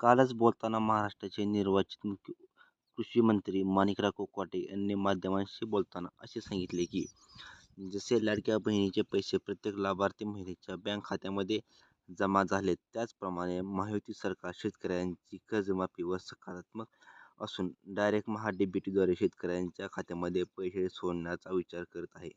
कालच बोलताना महाराष्ट्राचे निर्वाचित मुख्य कृषी मंत्री माणिकराव कोकाटे यांनी माध्यमांशी बोलताना असे सांगितले की जसे लाडक्या बहिणीचे पैसे प्रत्येक लाभार्थी महिलेच्या बँक खात्यामध्ये जमा झाले त्याचप्रमाणे महायुती सरकार शेतकऱ्यांची कर्जमाफीवर सकारात्मक असून डायरेक्ट महाडीबीटीद्वारे शेतकऱ्यांच्या खात्यामध्ये पैसे सोडण्याचा विचार करत आहे.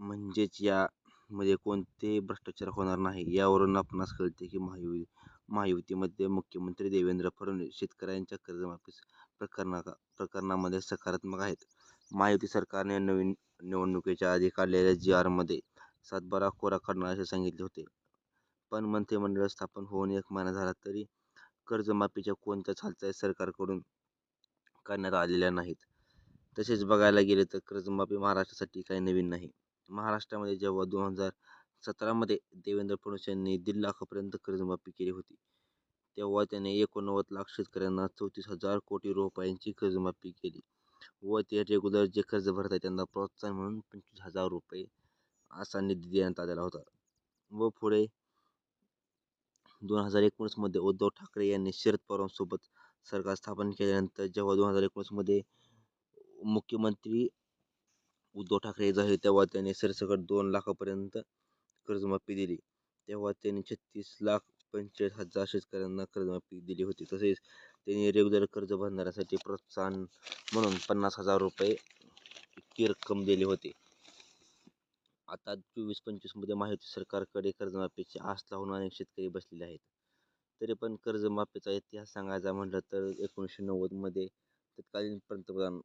म्हणजेच यामध्ये कोणतेही भ्रष्टाचार होणार नाही यावरून आपणास कळते की महायुती महायुतीमध्ये मुख्यमंत्री देवेंद्र फडणवीस शेतकऱ्यांच्या कर्जमाफी प्रकरणा प्रकरणामध्ये सकारात्मक आहेत. महायुती सरकारने नवीन निवडणुकीच्या आधी काढलेल्या जी आरमध्ये सातबारा कोरा काढणार असे सांगितले होते. पण मंत्रिमंडळ स्थापन होऊन एक महिना झाला तरी कर्जमाफीच्या कोणत्याच हालचाली सरकारकडून करण्यात आलेल्या नाहीत. तसेच बघायला गेले तर कर्जमाफी महाराष्ट्रासाठी काही नवीन नाही. महाराष्ट्रामध्ये जेव्हा दोन हजार सतरामध्ये देवेंद्र फडणवीस यांनी दीड लाखापर्यंत कर्जमाफी केली होती. तेव्हा त्याने एकोणनव्वद लाख शेतकऱ्यांना चौतीस हजार कोटी रुपयांची कर्जमाफी केली व ते रेग्युलर जे कर्ज भरतात त्यांना प्रोत्साहन म्हणून पंचवीस हजार रुपये असा निधी देण्यात आलेला होता. व पुढे दोन हजार एकोणीसमध्ये उद्धव ठाकरे यांनी शरद पवारांसोबत सरकार स्थापन केल्यानंतर जेव्हा दोन हजार एकोणीसमध्ये मुख्यमंत्री उद्धव ठाकरे झाले तेव्हा त्यांनी सरसकट दोन लाखापर्यंत कर्जमाफी दिली. तेव्हा त्यांनी छत्तीस लाख पंचेचाळीस हजार शेतकऱ्यांना कर्जमाफी दिली होती. तसेच त्यांनी रेग्युलर कर्ज भरणाऱ्यासाठी प्रोत्साहन म्हणून पन्नास हजार रुपये इतकी रक्कम दिली होती. आता चोवीस पंचवीसमध्ये माहिती सरकारकडे कर्जमाफीची आस लावून अनेक शेतकरी बसलेले आहेत. तरी पण कर्जमाफीचा इतिहास सांगायचा म्हटलं तर एकोणीसशे नव्वदमध्ये तत्कालीन पंतप्रधान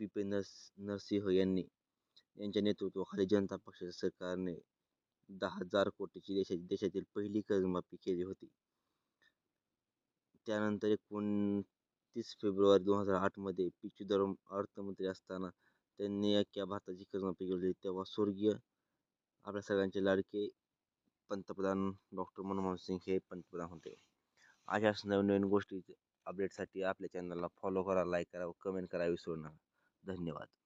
पी पी नरस नरसिंह यांनी यांच्या नेतृत्वाखाली जनता पक्षाच्या सरकारने दहा हजार कोटीची देशा देशातील पहिली कर्जमाफी केली होती. त्यानंतर एकोणतीस फेब्रुवारी दोन हजार आठमध्ये पी चिदंबरम अर्थमंत्री असताना त्यांनी अख्ख्या भारताची कर्जमाफी केली तेव्हा स्वर्गीय आपल्या सगळ्यांचे लाडके पंतप्रधान डॉक्टर मनमोहन सिंग हे पंतप्रधान होते. अशाच नवीन नवीन गोष्टी अपडेटसाठी आपल्या चॅनलला फॉलो करा लाईक करा व कमेंट करा विसरू नका. धन्यवाद.